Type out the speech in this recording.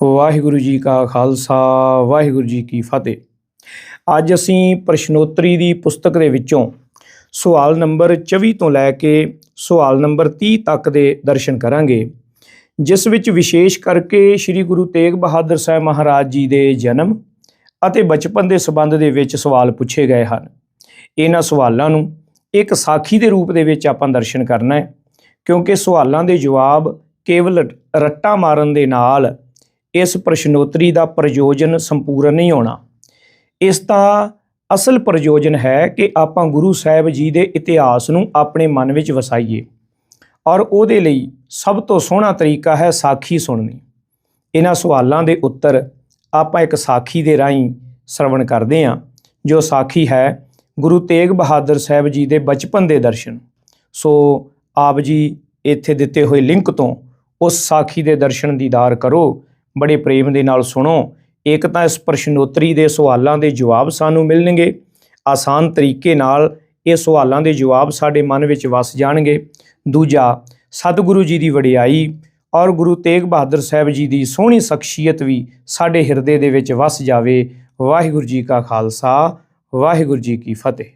ਵਾਹਿਗੁਰੂ ਜੀ ਕਾ ਖਾਲਸਾ, ਵਾਹਿਗੁਰੂ ਜੀ ਕੀ ਫਤਿਹ। ਅੱਜ ਅਸੀਂ ਪ੍ਰਸ਼ਨੋਤਰੀ ਦੀ ਪੁਸਤਕ ਦੇ ਵਿੱਚੋਂ ਸਵਾਲ ਨੰਬਰ 24 ਤੋਂ ਲੈ ਕੇ ਸਵਾਲ ਨੰਬਰ 30 ਤੱਕ ਦੇ ਦਰਸ਼ਨ ਕਰਾਂਗੇ, ਜਿਸ ਵਿੱਚ ਵਿਸ਼ੇਸ਼ ਕਰਕੇ ਸ੍ਰੀ ਗੁਰੂ ਤੇਗ ਬਹਾਦਰ ਸਾਹਿਬ ਮਹਾਰਾਜ ਜੀ ਦੇ ਜਨਮ ਅਤੇ ਬਚਪਨ ਦੇ ਸਬੰਧ ਦੇ ਵਿੱਚ ਸਵਾਲ ਪੁੱਛੇ ਗਏ ਹਨ। ਇਹਨਾਂ ਸਵਾਲਾਂ ਨੂੰ ਇੱਕ ਸਾਖੀ ਦੇ ਰੂਪ ਦੇ ਵਿੱਚ ਆਪਾਂ ਦਰਸ਼ਨ ਕਰਨਾ ਹੈ, ਕਿਉਂਕਿ ਸਵਾਲਾਂ ਦੇ ਜਵਾਬ ਕੇਵਲ ਰੱਟਾ ਮਾਰਨ ਦੇ ਨਾਲ ਇਸ ਪ੍ਰਸ਼ਨੋਤਰੀ ਦਾ ਪ੍ਰਯੋਜਨ ਸੰਪੂਰਨ ਨਹੀਂ ਹੋਣਾ। ਇਸ ਦਾ ਅਸਲ ਪ੍ਰਯੋਜਨ ਹੈ ਕਿ ਆਪਾਂ ਗੁਰੂ ਸਾਹਿਬ ਜੀ ਦੇ ਇਤਿਹਾਸ ਨੂੰ ਆਪਣੇ ਮਨ ਵਿੱਚ ਵਸਾਈਏ ਔਰ ਉਹਦੇ ਲਈ ਸਭ ਤੋਂ ਸੋਹਣਾ ਤਰੀਕਾ ਹੈ ਸਾਖੀ ਸੁਣਨੀ। ਇਹਨਾਂ ਸਵਾਲਾਂ ਦੇ ਉੱਤਰ ਆਪਾਂ ਇੱਕ ਸਾਖੀ ਦੇ ਰਾਹੀਂ ਸ਼ਰਵਣ ਕਰਦੇ ਹਾਂ, ਜੋ ਸਾਖੀ ਹੈ ਗੁਰੂ ਤੇਗ ਬਹਾਦਰ ਸਾਹਿਬ ਜੀ ਦੇ ਬਚਪਨ ਦੇ ਦਰਸ਼ਨ। ਸੋ ਆਪ ਜੀ ਇੱਥੇ ਦਿੱਤੇ ਹੋਏ ਲਿੰਕ ਤੋਂ ਉਸ ਸਾਖੀ ਦੇ ਦਰਸ਼ਨ ਦੀਦਾਰ ਕਰੋ ਬੜੇ ਪ੍ਰੇਮ ਦੇ ਨਾਲ ਸੁਣੋ। ਇੱਕ ਤਾਂ ਇਸ ਪ੍ਰਸ਼ਨੋਤਰੀ ਦੇ ਸਵਾਲਾਂ ਦੇ ਜਵਾਬ ਸਾਨੂੰ ਮਿਲਣਗੇ। ਆਸਾਨ ਤਰੀਕੇ ਨਾਲ ਇਹ ਸਵਾਲਾਂ ਦੇ ਜਵਾਬ ਸਾਡੇ ਮਨ ਵਿੱਚ ਵਸ ਜਾਣਗੇ। ਦੂਜਾ, ਸਤਿਗੁਰੂ ਜੀ ਦੀ ਵਡਿਆਈ ਔਰ ਗੁਰੂ ਤੇਗ ਬਹਾਦਰ ਸਾਹਿਬ ਜੀ ਦੀ ਸੋਹਣੀ ਸ਼ਖਸੀਅਤ ਵੀ ਸਾਡੇ ਹਿਰਦੇ ਦੇ ਵਿੱਚ ਵਸ ਜਾਵੇ। ਵਾਹਿਗੁਰੂ ਜੀ ਕਾ ਖਾਲਸਾ, ਵਾਹਿਗੁਰੂ ਜੀ ਕੀ ਫਤਿਹ।